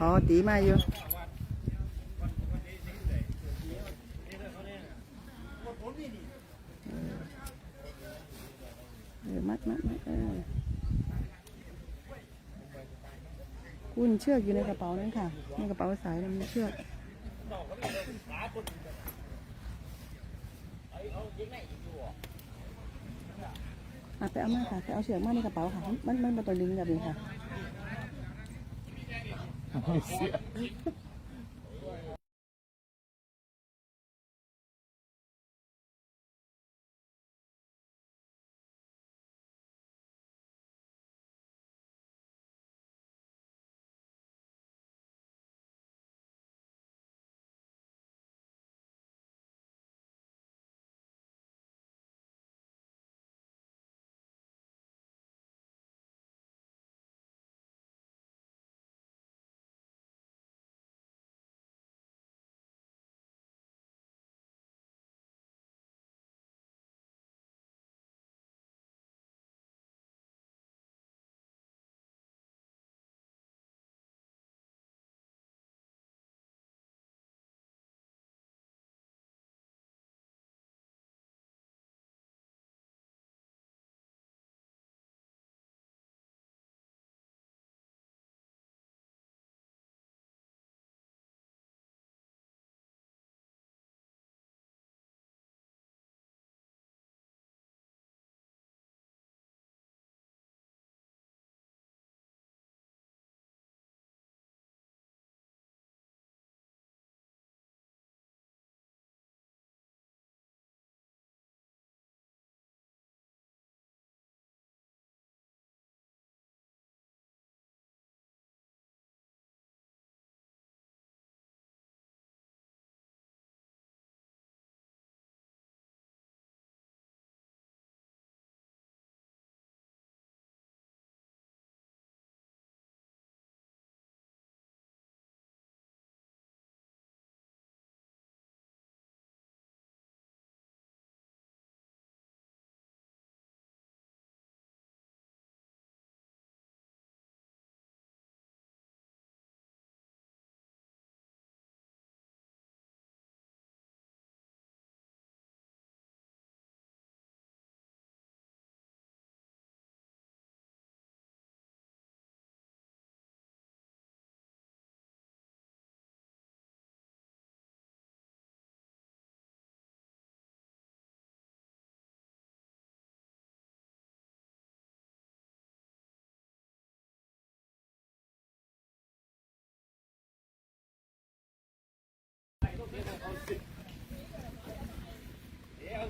อ๋อตีมาอยู่เออมัดมัดมัดเออคุณเชือกอยู่ในกระเป๋านั้นค่ะ ในกระเป๋าสายนั้นมีเชือกอะไปเอามาค่ะไปเอาเชือกมาในกระเป๋าค่ะ มันมันมันตัวลิงแบบนี้ค่ะ เ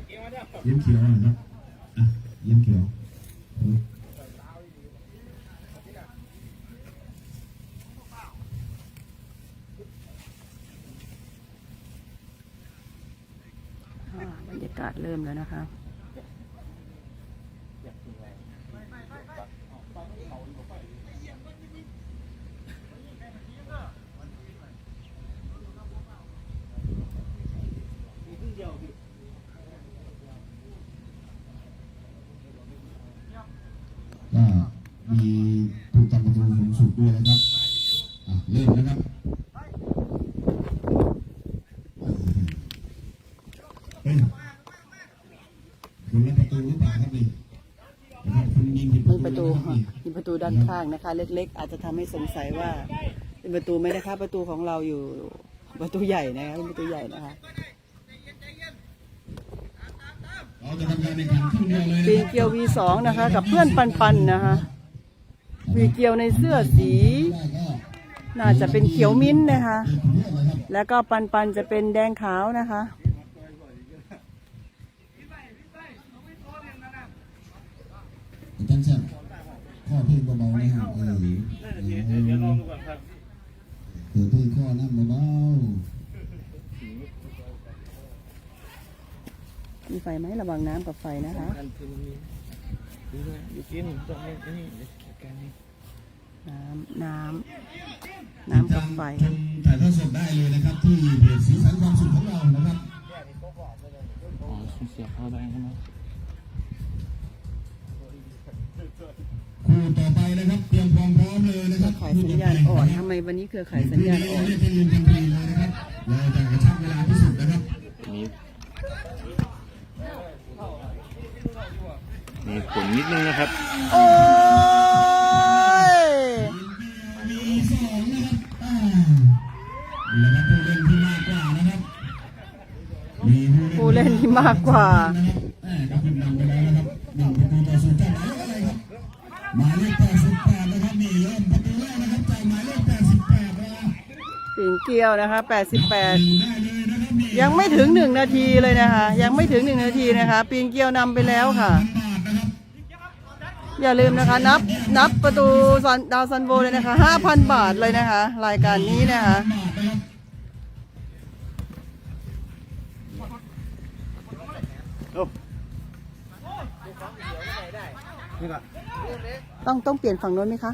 ยิ้มเขียวหน่อยครับอะยิ้มเขียวอ้ยอ่าบรรยากาศเริ่มแล้วนะคะ ก็มีผู้ทำประตูสูงสุดด้วยนะครับอะเริ่มแล้วครับเฮ้ยคุณเล่นประตูหรือเปล่าครับนี่ นะครับคุณยิงผิดปเพิ่ระงตูประตูนะครับนี่มีประตูด้านข้างนะคะ เล็ก ๆ อาจจะทำให้สงสัยว่าเป็นประตูไหมนะคะ ประตูของเราอยู่ประตูใหญ่นะคะเป็นประตูใหญ่นะคะเราจะทำการแข่งขันครึ่งเดียวเลยนะปีครับเกียว V2 นะคะ กับเพื่อนปันปันๆนะคะวีเกียวในเสื้อสีได้ก็น่าจะเป็นเขียวมิ้นท์นะคะเปิดเรื่องเลยครับแล้วก็ปันปันๆจะเป็นแดงขาวนะคะ ท่านแชมป์ข้อเพลงเบาๆนะฮะเออเดี๋ยวเดี๋ยวเดี๋ยวลองดูก่อนครับเปิดเพลงข้อนั่นเบามีไฟไหมระวังน้ำกับไฟนะคะกันคือมันมีดูด้วยอยู่กินต้องให้อันนี้เดี๋ยวจัดการนี้น้ำ น้ำๆน้ำกับไฟชมถ่ายทอดสดได้เลยนะครับ ที่เพจสีสันความสุขของเรานะครับอ๋อคุณเสียบเข้าได้ใช่ไหม คู่ต่อไปนะครับเตรียมความพร้อมเลยนะเคครืรัอบข่ายสัญญาณอ่อนทำไมวันนี้เครือข่ายสัญญาณอ่อนเรียกเป็นเงินทันทีเลยนะครับเราจะกระชับเวลาที่สุดนะครับมีมีผลนิดนึงนะครับ โอ้ยมีสองนะครับอ่าแล้วก็ผู้เล่นที่มากกว่านะครับมีผู้เล่นที่มากกว่า ปิ่งเกลียวนะคะ88ได้เลยนะครับนี่ยังไม่ถึงหนึ่งนาทีเลยนะคะ ยังไม่ถึงหนึ่งนาทีนะคะปิงเกลียวนำไปแล้วค่ะ อย่าลืมนะคะ นับนับประตูดาวซันโวเลยนะคะ 5,000 บาทเลยนะคะ รายการนี้นะคะต้องต้องเปลี่ยนฝั่งโน้นไหมคะ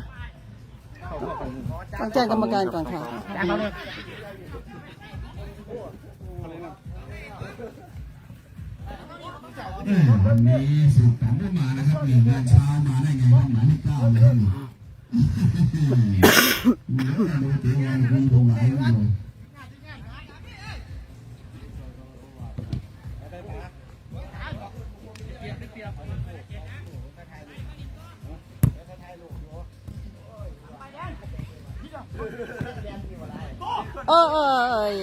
ต้องแจ้งกรรมการก่อนค่ะแหม่วันนี้สุดผมก็มานะครับนี่งานเช้ามาได้ไงครับหมายเลขเก้านะครับนี่มีแล้วแต่ดูเตี๋ยววันคุยตรงไหน ออเออ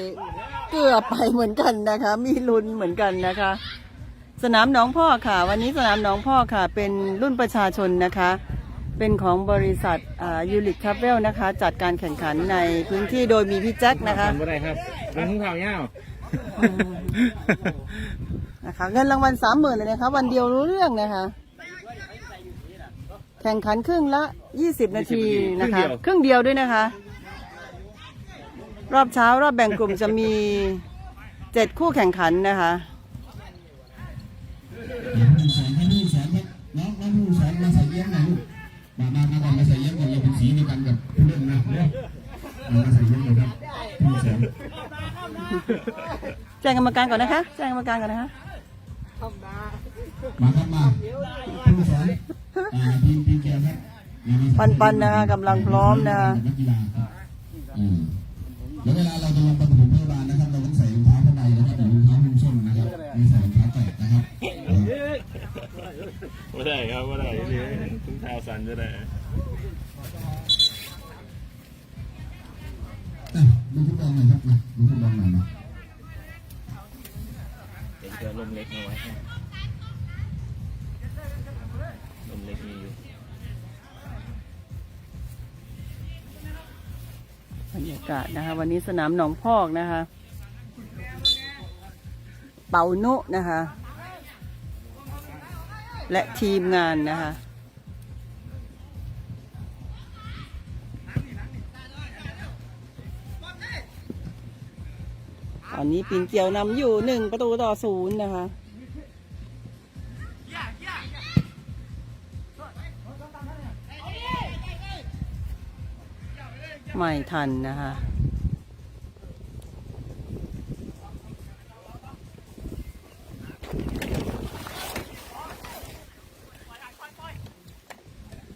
เกือบไปเหมือนกันนะคะ มีลุ้นเหมือนกันนะคะ สนามหนองพ่อค่ะ วันนี้สนามหนองพ่อค่ะ เป็นรุ่นประชาชนนะคะ เป็นของบริษัทยูริ t ท r เวลนะคะ จัดการแข่งขันในพื้นที่โดยมีพี่แจ็คนะคะทำอะไรครับเป็นทุ่งเท้าเย้านะคะเงินรางวัลสามหมื่นเลยนะคะ วันเดียวรู้เรื่องนะคะ แข่งขันครึ่งละยี่สิบนาทีนะคะ ครึ่งเดียวด้วยนะคะ รอบเช้ารอบแบ่งกลุ่มจะมีเจ็ดคู่แข่งขันนะคะน้องน้องผู้แสนมาใส่เยี่ยมหน่อยลูกมามามาก่อนมาใส่เยี่ยมก่อนเราเป็นสีเดียวกันกับผู้เล่นนะเนี่ยมาใส่เยี่ยมเลยครับผู้แสนแจ้งกรรมการก่อนนะคะ แจ้งกรรมการก่อนนะคะมาครับมาผู้สอ่าทีมทีมแกครับมามาใส่ปันปันนะคะกำลังพร้อมนะคะ แล้วเวลาเราจะลงปฐมพยาบาลนะครับ เราต้องใส่รองเท้าผ้างใบนะครับหรือรองเท้าหุ้มส้นนะครับม่ใส่รองเท้าแตะนะครับไม่ได้ครับไม่ได้เลยทุ่งเท้าสันจะได้ดูฟุตบอลหน่อยครับมาดูฟุตบอลหน่อยนะเดี๋ยวจะลมเล็กเอาไว้ลมเล็กมีอยู่ากาศนะคะ วันนี้สนามหนองพอกนะคะ เป่านุนะคะ และทีมงานนะคะตอนนี้ปิงเกียวนำอยู่หนึ่งประตูต่อศูนย์นะคะ ไม่ทันนะคะ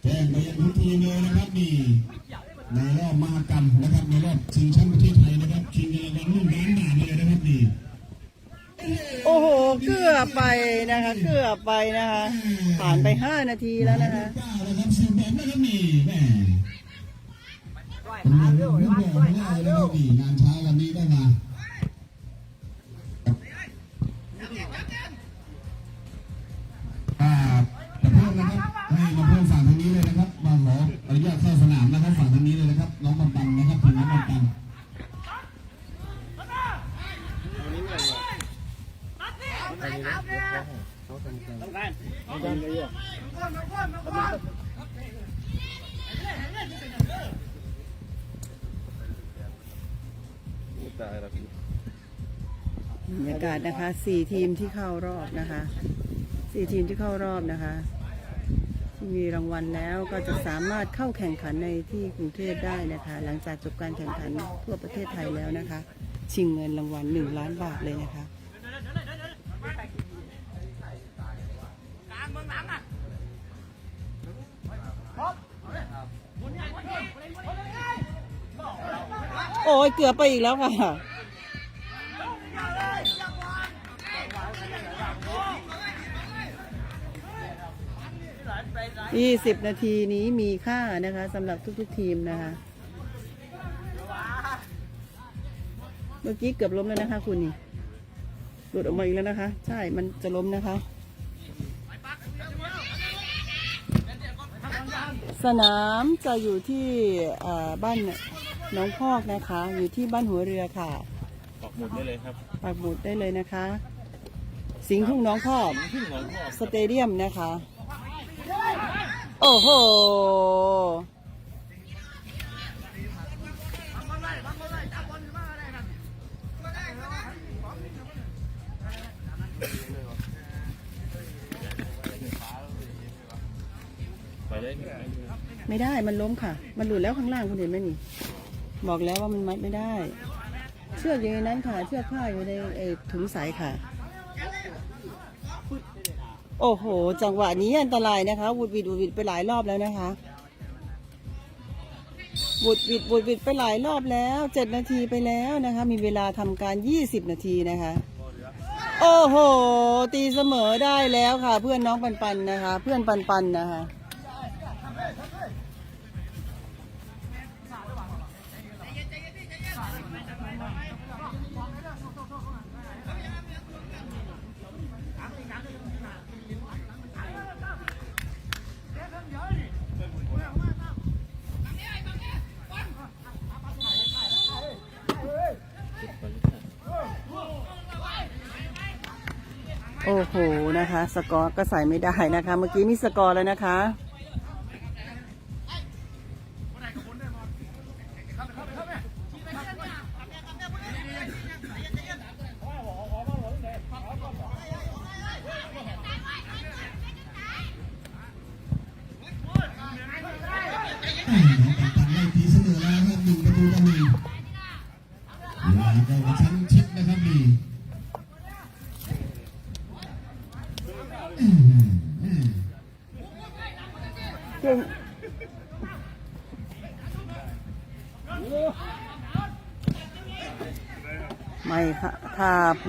แจ้งไปยังทุกทีมเลยนะครับนี่ในรอบมหกรรมนะครับในรอบชิงแชมป์ประเทศไทยนะครับชิงเงินรางวัลหนึ่งล้านบาทเลยนะครับนี่โอ้โหเกือบไปนะคะเกือบไปนะคะผ่านไปห้านาทีแล้วนะคะเก้านะครับสิบแปดนะครับนี่แห ม่เป็นเรื่องเรื่องของง่ายเลยวหนีงานช้าวันนี้ได้มาอ่าจะเพิ่มนะครับให้มาเพิ่มฝั่งทางนี้เลยนะครับมาขออนุญาตเข้าสนามนะครับฝั่งทางนี้เลยนะครับน้องปันปันนะครับทีมน้องปันปันตา ยแล้วบรรยากาศนะคะสี่ทีมที่เข้ารอบนะคะสี่ทีมที่เข้ารอบนะคะที่มีรางวัลแล้วก็จะสามารถเข้าแข่งขันในที่กรุงเทพได้นะคะ หลังจากจบการแข่งขันทั่วประเทศไทยแล้วนะคะ ชิงเงินรางวัลหนึ่งล้านบาทเลยนะคะ ยเกือบไปอีกแล้วค่ะยี่สิบนาทีนี้มีค่านะคะสำหรับทุกๆทีมนะคะ เมื่อกี้เกือบล้มแล้วนะคะ คุณนี่หลุดออกมาอีกแล้วนะคะ ใช่มันจะล้มนะคะ สนามจะอยู่ที่บ้าน น้องพอกนะคะ อยู่ที่บ้านหัวเรือค่ะปักหมุดได้เลยครับปักหมุดได้เลยนะคะ สิงห์ทุ่งน้องพอกขึ้นหนองพอกสเตเดียมนะคะ โอ้โหไปได้ไหมไม่ได้มันล้มค่ะ มันหลุดแล้วข้างล่างคุณเห็นไหมนี่ บอกแล้วว่ามันมัดไม่ได้ เชือกอยู่ในนั้นค่ะ เชือกผ้าอยู่ในไอ้ถุงใสค่ะ โอ้โห จังหวะนี้อันตรายนะคะวุดวิดวุดวิดไปหลายรอบแล้วนะคะวุดวิดวุดวิดไปหลายรอบแล้วเจ็ดนาทีไปแล้วนะคะ มีเวลาทำการยี่สิบนาทีนะคะ โอ้โห ตีเสมอได้แล้วค่ะ เพื่อนน้องปันปันนะคะ เพื่อนปันปันนะคะ นะคะ สกอร์ก็ใส่ไม่ได้นะคะ เมื่อกี้มีสกอร์แล้วนะคะ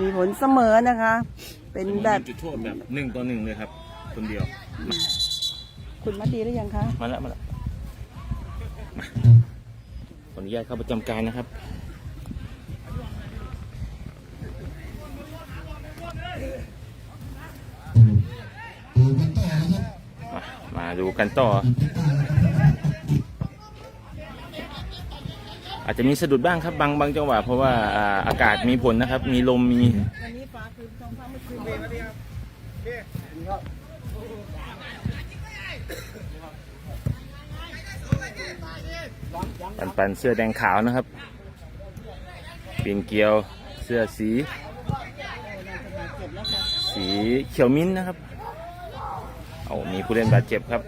มีผลเสมอนะคะ เป็นแบบจุดโทษแบบหนึ่งต่อหนึ่งเลยครับ คนเดียว คุณมัดดีหรือยังคะมาแล้วมาแล้วมาขออนุญาตเข้าประจำการนะครับดูดูกันต่อนะครับมามาดูกันต่อ อาจจะมีสะดุดบ้างครับบางบางจังหวะเพราะว่าอากาศมีผลนะครับ มีลมมีวันเปันปันเสื้อแดงขาวนะครับปีนเกลียวเสื้อสี สีเขียวมิ้นท์นะครับ เอามีผู้เล่นบาดเจ็บครับ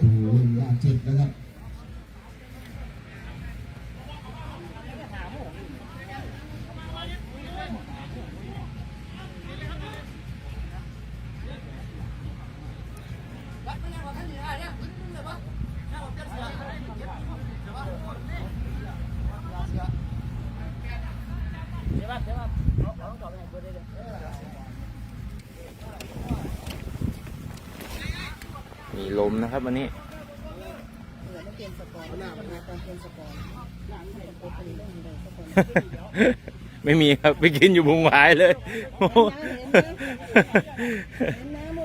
โอ้โหบาด เจ็บนะครับมีลมนะครับวันนี้ ไม่มีครับไปกินอยู่บุงหวายเลย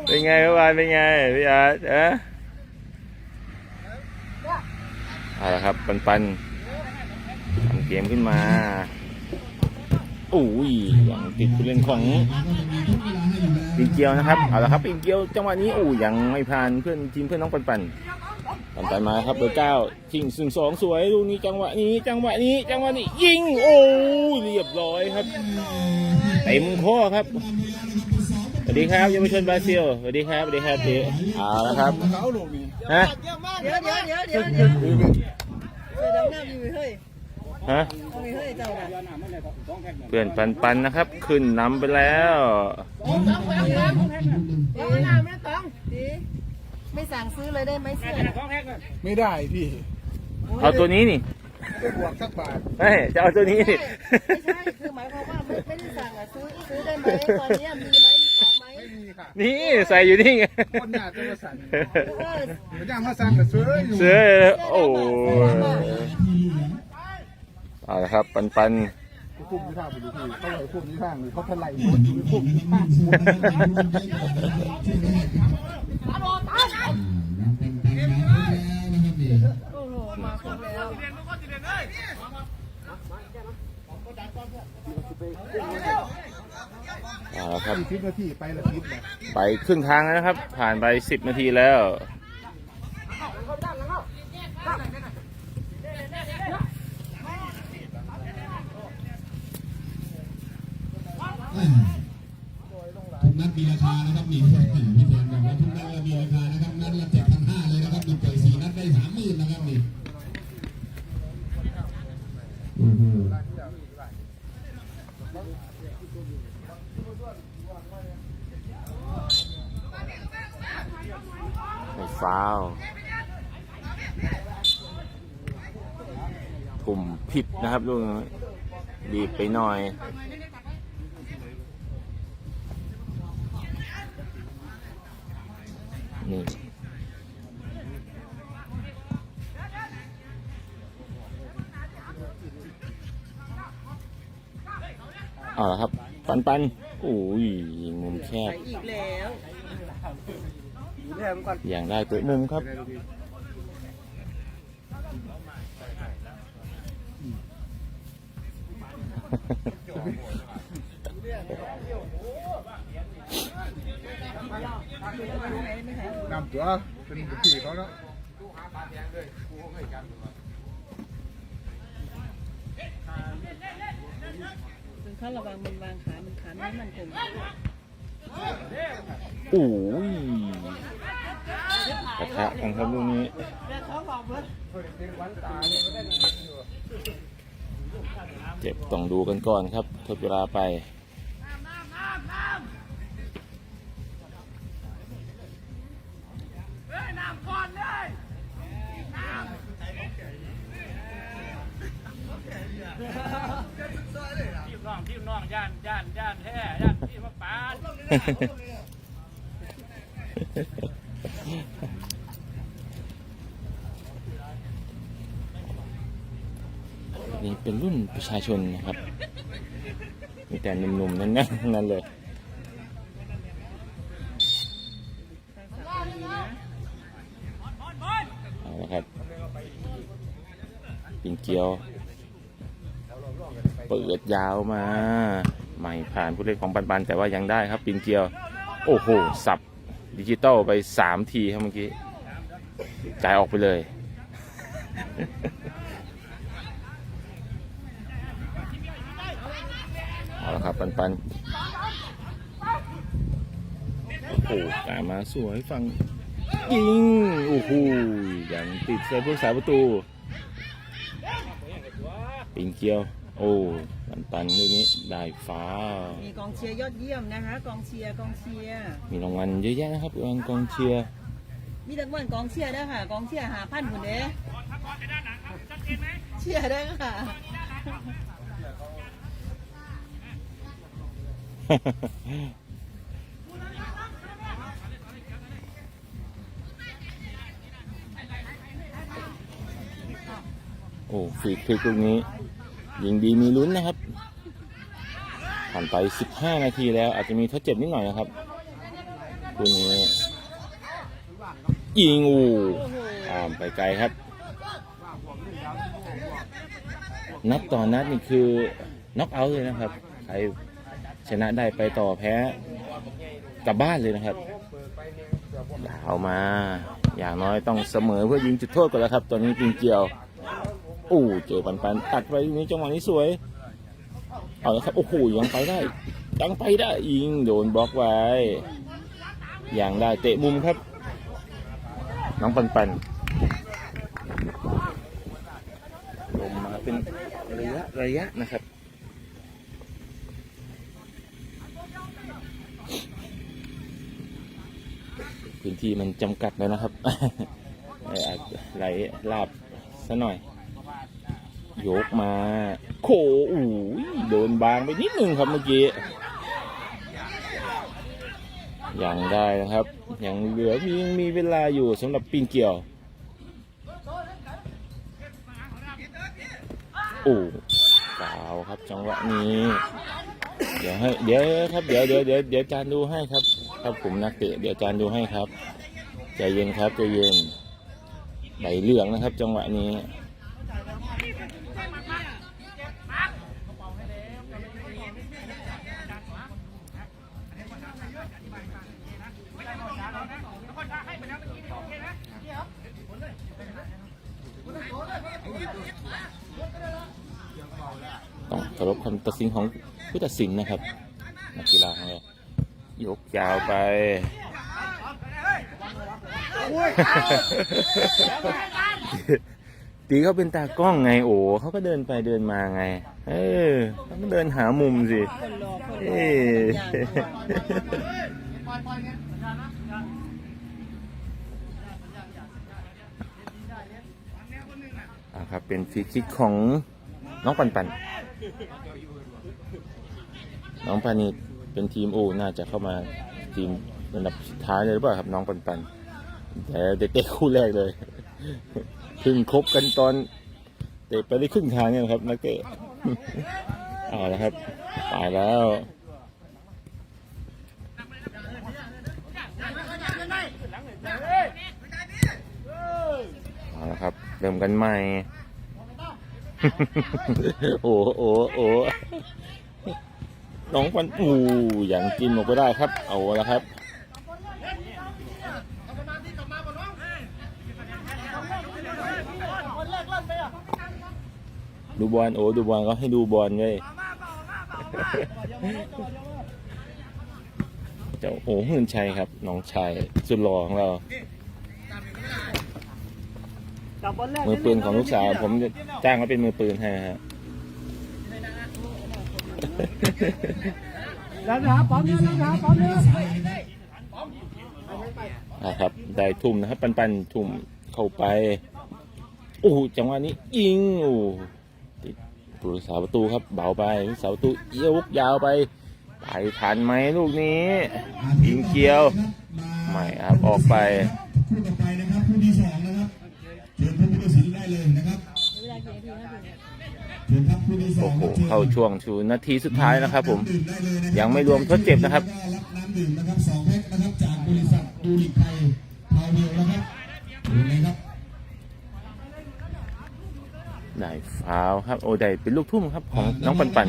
เป็นไงครับวานเป็นไงพี่อาร์ตเอะเอาละครับปันปันทำเกมขึ้นมา โอ้ยยังติดผู้เล่นของปิงเกียวนะครับเอาละครับปิงเกียวจังหวะนี้โอ้ยังไม่ผ่านเพื่อนทีมเพื่อนน้องปันปันปันปันมาครับเบอร์เก้าชิงซึ่งสองสวยลูกนี้จังหวะนี้ จังหวะนี้จังหวะนี้ยิงโอ้ยเรียบร้อยครับเต็มข้อครับสวัสดีครับเยาวชนบราซิลสวัสดีครับสวัสดีครับพี่เอาละครับฮะเดี๋ยวเดี๋ยวเดี๋ยวเดี๋ยวเดี๋ยวเดี๋ยวเดี๋ยวน้ำอยู่เฮ้ยฮฮะเอาไปเฮ้ยเจ้า น่ะเพื่อนปันปันๆนะครับ ขึ้นนำไปแล้วดีไม่สั่งซื้อเลยได้ไหมเสื้อไม่ได้พี่ เอาตัวนี้นี่ไม่บวกสักบาทเฮ้ยจะเอาตัวนี้นี่ไม่ใช่คือหมายความว่าไม่ไม่ได้สั่งอะซื้อซื้อได้ไหมตอนเนี้ยมีไหมมีของไหมไม่มีค่ะนี่ใส่อยู่นี่ไงคนหน้าจะมาสั่นเออพยายามมาสั่งกับซื้ออยู่เสื้อโอ้ เอาละครับ ปันปันคุ้มที่ข้างไปดูพี่เขาเลยคุ้มที่ข้างเลยเขาทลายหมดอยู่มที่ข้างโอ้โหมาครบแล้วเอาละครับสิบนาทีไปละทิศเนี่ยไปครึ่งทางแล้วนะครับ ผ่านไปสิบนาทีแล้ว ทุกนัด มีราคานะครับนี่พี่เทนบอกว่าทุกนัดมีราคานะครับนัดละเจ็ดพันห้าเลยนะครับดูเปิดสี่นัดได้สามหมื่นนะครับนี่โอ้โหไม่ฟาวถุ่มผิดนะครับลูกนี้บีบไปหน่อย นี่เอาละครับ ปันปันโอ้ยยิงมุมแคบไปอีกแล้วอยู่แทนก่อนอย่างได้ตัวมุมครับ นำตัวเป็นพี่เขาแล้วถึงขั้นระวังมันวางขา มันขาไม่มันคงโอ้ยกระทะกันครับลูกนี้เจ็บต้องดูกันก่อนครับทดเวลาไป ทีมน้องทีมน้องย่านย่านย่านแท้ย่านที่มาปานนี่เป็นรุ่นประชาชนนะครับ มีแต่หนุ่มๆนั่นนั้นเลยเอาละครับปิงเกียว เปิดยาวมาไม่ผ่านผู้เล่นของปันๆแต่ว่ายังได้ครับปิงเกียว โอ้โห สับดิจิตอลไปสามทีครับเมื่อกี้จ่ายออกไปเลยเอาละครับปันปันโอ้โหกามาสวยฟังยิงโอ้โหยังติดเซฟผู้สาประตูปิงเกียว โอ้ปันปันลูกนี้ได้ฟ้า มีกองเชียร์ยอดเยี่ยมนะคะ กองเชียร์กองเชียร์มีรางวัลเยอะแยะนะครับรางวัลกองเชียร์มีแต่วันกองเชียร์ด้วยค่ะ กองเชียร์หาพันคนเด้เชียร์ได้ค่ะโอ้ฟรีคลิกลูกนี้ ยิงดีมีลุ้นนะครับ ผ่านไป 15 นาทีแล้ว อาจจะมีทดเจ็บนิดหน่อยนะครับลูกนี้ยิงอูอ่ามไปไกลครับ นัดต่อนัดนี่คือน็อกเอาท์เลยนะครับ ใครชนะได้ไปต่อแพ้กลับบ้านเลยนะครับดาวมา อย่างน้อยต้องเสมอเพื่อยิงจุดโทษก่อนแล้วครับ ตอนนี้ปิงเกียว โอ้เจอปันปันตัดไปตรงนี้จังหวะนี้สวย เอาละครับ โอ้โหยังไปได้ยังไปได้ยิงโดนบล็อกไว้อย่างได้เตะมุมครับ น้องปันปันลงมาเป็นระยะระยะนะครับพื้นที่มันจำกัดแล้วนะครับอาจไหลลาบซะหน่อย ยกมาโขอู้ยโดนบางไปนิดนึงครับเมื่อกี้ยังได้นะครับ ยังเหลือมียังมีเวลาอยู่สำหรับปีนเกี่ยวโอ้ฟาครับจังหวะนี้เดี๋ยวให้เดี๋ยวครับเดี๋ยวเดี๋ยวเดี๋ยวเดี๋ยวจารย์ดูให้ครับ ครับผมนักเตะเดี๋ยวอาจารย์ดูให้ครับใจเย็นครับใจเย็นใบเหลืองนะครับ จังหวะนี้ ต้องเคารพคำตัดสินของผู้ตัดสินนะครับนักกีฬาของเรายกยาวไป ตีเขาเป็นตากล้องไงโอ้เขาก็เดินไปเดินมาไง เออเขาก็เดินหามุมสิคนรอเอออ่าครับเป็นฟรีคิกของน้องปันปันน้องปานีเป็นทีมโอน่าจะเข้ามาทีมระดับสุดท้ายเลยหรือเปล่าครับน้องปันปันแต่เตะคู่แรกเลย เพิ่งคบกันตอนเตะไปได้ครึ่งทางเนี่ยครับนักเตะเอาละครับตายแล้วเอาละครับเริ่มกันใหม่ โอ้โอ้โอ้น้องปันอูอย่างกินออกไปได้ครับ เอาละครับ ดูบอลโอ้ดูบอลก็ให้ดูบอลเลยเจ้าโอ้หื่นชัยครับน้องชายสุดหล่อของเรามือปืนของลูกสาว ผมจะจ้างมาเป็นมือปืนให้ฮะแล้วนะครับพร้อมเนี่ยนะครับพร้อมเนี่ยนะครับ ได้ทุ่มนะครับ ปันปันๆทุ่มเข้าไป โอ้โหจังหวะนี้ยิงโอ้ ติดผู้รักษาประตูครับเบาไปผู้รักษาประตูเอี้ยววุกยาวไปไปทันไหมลูกนี้ยิงเกียวไม่ครับออกไปคู่ต่อไปนะครับคู่ที่สองนะครับเชิญผู้ตัดสินได้เลยนะครับเชิญครับคู่ที่สอโอ้งโหครับเข้าช่วงชูนาทีสุดท้ายนะครับ ผมดื่ได้เลยนะครับยังไม่รวมทดเจ็บนะครับก็รับน้ำดื่มนะครับสองแพ็คนะครับจากบริษัทดูริกไทยพาวเวลนะครับดูเลยครับ ได้ฟาวล์ครับโอ้ได้เป็นลูกทุ่มครับของน้องปันปัน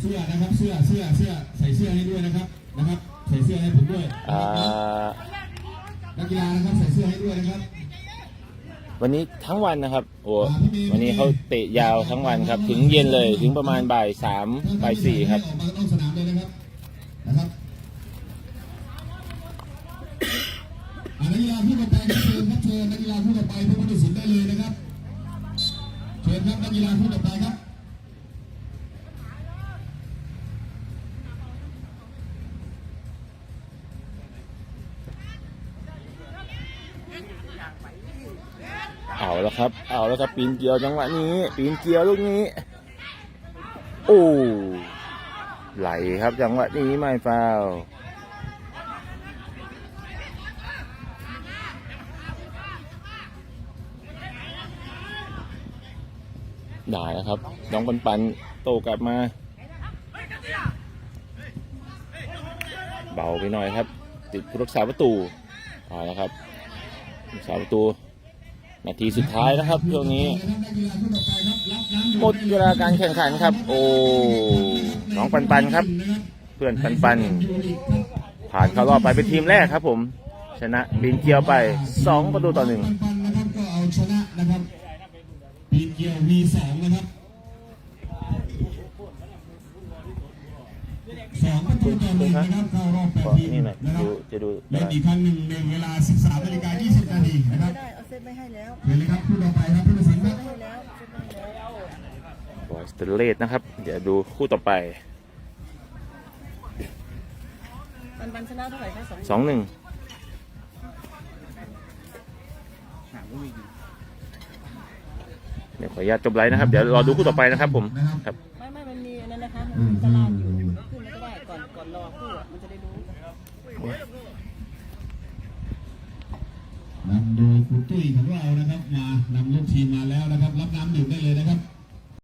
เสื้อนะครับเสื้อเสื้อเสื้อใส่เสื้อให้ด้วยนะครับนะครับใส่เสื้อให้ผมด้วยอ่านักกีฬานะครับใส่เสื้อให้ด้วยนะครับ วันนี้ทั้งวันนะครับโอ้วันนี้เขาเตะยาวทั้งวันครับ ถึงเย็นเลยถึงประมาณบ่ายสามบ่ายสี่ครับออกมานอกสนามเลยนะครับนะครับอ่านักกีฬาผู้ต่อไปครับเชิญครับเชิญนักกีฬาผู้ต่อไปผู้ตัดสินได้เลยนะครับ เชิญครับนักกีฬาผู้ต่อไปครับเอาแล้วครับ เอาแล้วครับปีนเกลียวจังหวะนี้ ปีนเกลียวลูกนี้ โอ้ไหลครับจังหวะนี้ไม่ฟาว ได้แล้วครับ น้องปันปันโตกลับมา เบาไปหน่อยครับ ติดผู้รักษาประตูเอาล้วครับรักษาประตู นาทีสุดท้ายนะครับช่วงนี้ หมดเวลาการแข่งขันครับ โอ้น้องปันปันครับ เพื่อนปันปัน ผ่านเข้ารอบไปเป็นทีมแรกครับ ผม ชนะบินเกียวไป 2 ประตูต่อหนึ่ง ปีนเกียว V2 นะครับสองประตูต่อหนึ่งนะครับเข้ารอบแปดก็ทีมนี่หน่อยนะครับดูจะดูเล่นอีกครั้งหนึ่งในเวลา 13นาฬิกา20นาทีนะครับได้เอาเซตไม่ให้แล้วเชิญเลยครับผู้ต่อไปครับผู้ตัดสินครับให้แล้วเซตไม่ให้แล้วสเตนเลสนะครับ เดี๋ยวดูคู่ต่อไปปันปันชนะเท่าไหร่คะสองสองหนึ่ง เดี๋ยวขออนุญาตจบไลฟ์นะครับ เดี๋ยวรอดูคู่ต่อไปนะครับผมครับ ไม่ไม่มันมีอันนั้นนะคะมันมีตารางอยู่ขึ้นมันก็ได้ก่อนก่อนรอคู่อะมันจะได้รู้นำโดยคุณตุ้ยของเรานะครับ มานำลูกทีมมาแล้วนะครับ รับน้ำดื่มได้เลยนะครับ